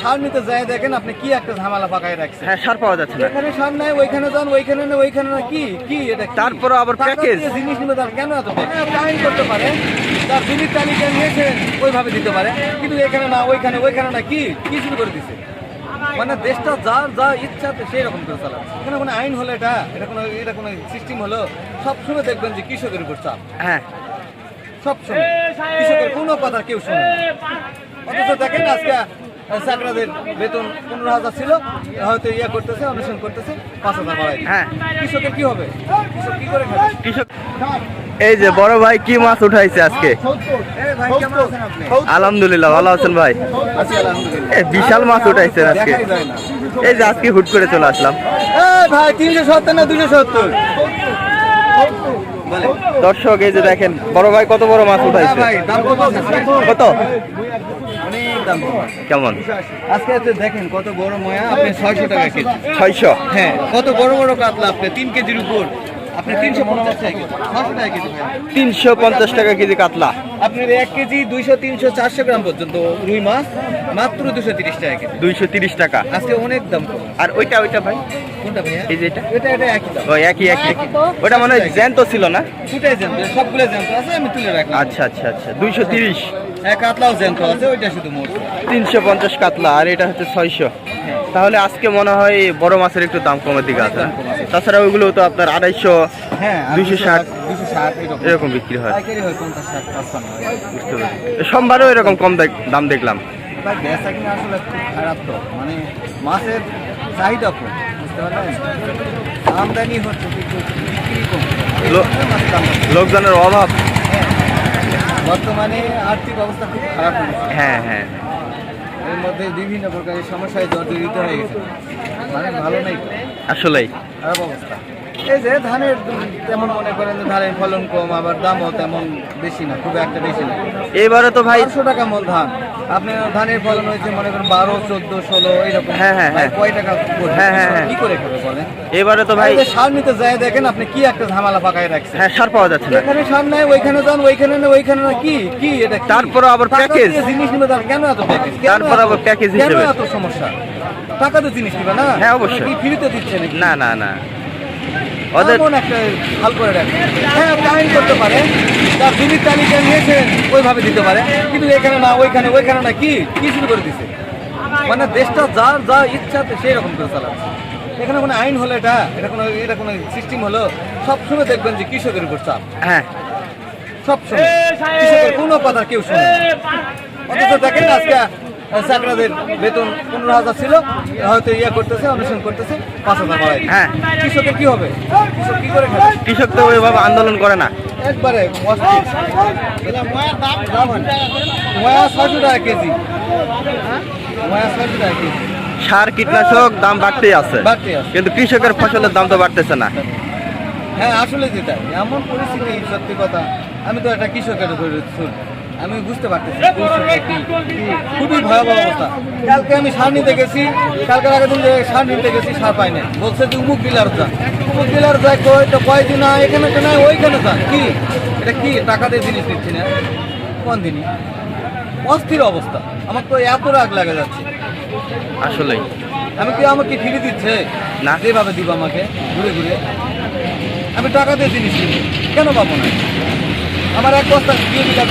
সার নিতে যায় দেখেন আপনি কি একটা ঝামেলা পাকায় রাখছেন। হ্যাঁ সার পাওয়া যাচ্ছে না। এখানে সার নাই ওইখানে যান ওইখানে না ওইখানে না কি? কি এটা? আবার। দিয়ে জিনিস নিবে তার কেন এত টাইম করতে পারে। তার জমির তালিকা ওইভাবে দিতে পারে। কিন্তু এখানে না ওইখানে ওইখানে না কি? কি শুরু করে দিছে? মানে দেশটা যার যা ইচ্ছা সেই রকম করে চালাচ্ছে। এখানে কোনো আইন হলো এটা? এটা কোনো এটা কোনো সিস্টেম হলো? সবসময় দেখবেন যে কৃষকের উপর চাপ। হ্যাঁ। সবসময়। কৃষকের কোনো কথা কেউ শোনে। অথচ দেখেন আজকে চাকরাদের বেতন পনেরো হাজার ছিল হয়তো ইয়া করতেছে অনশন করতেছে পাঁচ হাজার বাড়াই হ্যাঁ। কৃষকের কি হবে? কৃষক কি করে খাবে? কৃষক এই যে বড় ভাই কি মাছ উঠাইছে আজকে? আপনি? আলহামদুলিল্লাহ ভালো আছেন ভাই। বিশাল মাছ উঠাইছেন আজকে। এই যে আজকে হুট করে চলে আসলাম। এই ভাই তিনশো সত্তর না দুশো সত্তর? দর্শক এই যে দেখেন বড় ভাই কত বড় মাছ হ্যাঁ উঠাইছে। কত? দাম কেমন? আজকে দেখেন কত বড় ময়া আপনি ছয়শো টাকা কেজি। ছয়শো? হ্যাঁ কত বড় বড় কাতলা আপনি? তিন কেজির উপর। আপনি তিনশো পঞ্চাশ টাকা কেজি। ছশো টাকা কেজি ভাই। তিনশো পঞ্চাশ টাকা কেজি কাতলা। আপনার এক কেজি দুইশো তিনশো চারশো গ্রাম পর্যন্ত রুই মাছ মাত্র দুশো তিরিশ টাকা কেজি। দুইশো তিরিশ টাকা। আজকে অনেক দাম আর ওইটা ওইটা ভাই? কোনটা ভাইয়া? এই যে এটা? এটা এটা একই দাম। ওই একই একই। ওটা মনে জ্যান্ত ছিল না? দুটাই জ্যান্ত সবগুলো জ্যান্ত আছে আমি তুলে রাখলাম। আচ্ছা আচ্ছা আচ্ছা। দুইশো তিরিশ। এক কাতলাও জ্যান্ত আছে ওইটা শুধু মোট। তিনশো পঞ্চাশ কাতলা আর এটা হচ্ছে ছয়শো। তাহলে আজকে মনে হয় বড় মাছের একটু দাম কমের দিকে আছে। তাছাড়া ওইগুলো তো আপনার আড়াইশো হ্যাঁ দুইশো ষাট এরকম। বিক্রি হয়। বুঝতে পেরেছি। সোমবারও এরকম কম দাম দেখলাম। বেচা কিনা আসলে খুব খারাপ তো। মানে মাছের চাহিদা কম বুঝতে পারলেন? আমদানি হচ্ছে কিন্তু বিক্রি কম। এই লো- জন্যই মাছের দাম বাড়ছে। লোকজনের অভাব। বর্তমানে আর্থিক অবস্থা খুব খারাপ হ্যাঁ হ্যাঁ। এর মধ্যে বিভিন্ন প্রকারের সমস্যায় জর্জরিত হয়ে গেছে। ভালো নেই আসলেই। অবস্থা। এই যে ধানের তেমন মনে করেন যে ধানের ফলন কম আবার দামও তেমন বেশি না খুব একটা বেশি না। এবারে তো ভাই পাঁচশো টাকা মন ধান। আপনি ধানের ফলন হয়েছে মনে করেন বারো চোদ্দ ষোলো এইরকম হ্যাঁ, হ্যাঁ, হ্যাঁ। কয় টাকা হ্যাঁ, হ্যাঁ, হ্যাঁ। কি করে খাবে বলেন? এবারে তো ভাই সার নিতে যায় দেখেন আপনি কি একটা ঝামেলা পাকায় রাখছেন। হ্যাঁ সার পাওয়া যাচ্ছে না। এখানে সার নাই ওইখানে যান ওইখানে না ওইখানে না কি কি এটা? তারপরে আবার। দিয়ে জিনিস নিবে তার কেন এত প্যাকেজ তারপরে আবার কেন হিসেবে। এত সমস্যা? টাকা তো জিনিস নিবে না? হ্যাঁ, অবশ্যই। কি ফ্রিতে দিচ্ছে নাকি? না না না। ওদের একটা হাল করে রাখে। হ্যাঁ টাইম করতে পারে। তার জমির তালিকা নিয়েছে ওইভাবে দিতে পারে। কিন্তু এখানে না ওইখানে ওইখানে না কি? কি শুরু করে দিছে? মানে দেশটা যার যা ইচ্ছা তো সেই রকম করে চালাচ্ছে। এখানে কোনো আইন হলো এটা? এটা কোনো এটা কোনো সিস্টেম হলো? সবসময় দেখবেন যে কৃষকের উপর চাপ। হ্যাঁ। সবসময় কৃষকের কোনো কথা কেউ শোনে না। অথচ দেখেন আজকে চাকরাদের বেতন পনেরো হাজার ছিল হয়তো ইয়া করতেছে অনশন করতেছে পাঁচ হাজার বাড়াই হ্যাঁ। কৃষকের কি হবে? কৃষক কি করে খাবে কৃষক তো ওইভাবে আন্দোলন করে না। একবারে হয় ময়া ছয়শো টাকা কেজি। ময়া ছয়শো টাকা কেজি। সার কীটনাশক দাম বাড়তেই আছে। বাড়তে আছে। কিন্তু কৃষকের ফসলের দাম তো বাড়তেছে না। হ্যাঁ আসলে যেটা এমন পরিস্থিতি সত্যি কথা। আমি তো একটা কৃষকের আমি বুঝতে পারতেছি খুবই ভয়াবহ অবস্থা। কালকে আমি সার নিতে গেছি কালকে আগের দিন সার নিতে গেছি সার পাই না বলছে যে উমুক ডিলার যা। উমুক ডিলার যায় কই তো কয়দিন না এখানে তো নাই ওইখানে যা। কি? এটা কি? টাকা দিয়ে জিনিস নিচ্ছি না। কোন দিনই? অস্থির অবস্থা। আমার তো এত রাগ লাগে যাচ্ছে। আসলে। আমি কি আমাকে ফিরে দিচ্ছে? না। যেভাবে দিব আমাকে ঘুরে ঘুরে। আমি টাকা দিয়ে জিনিস কেন পাবো না? আমার এক বস্তা দিয়ে দিলে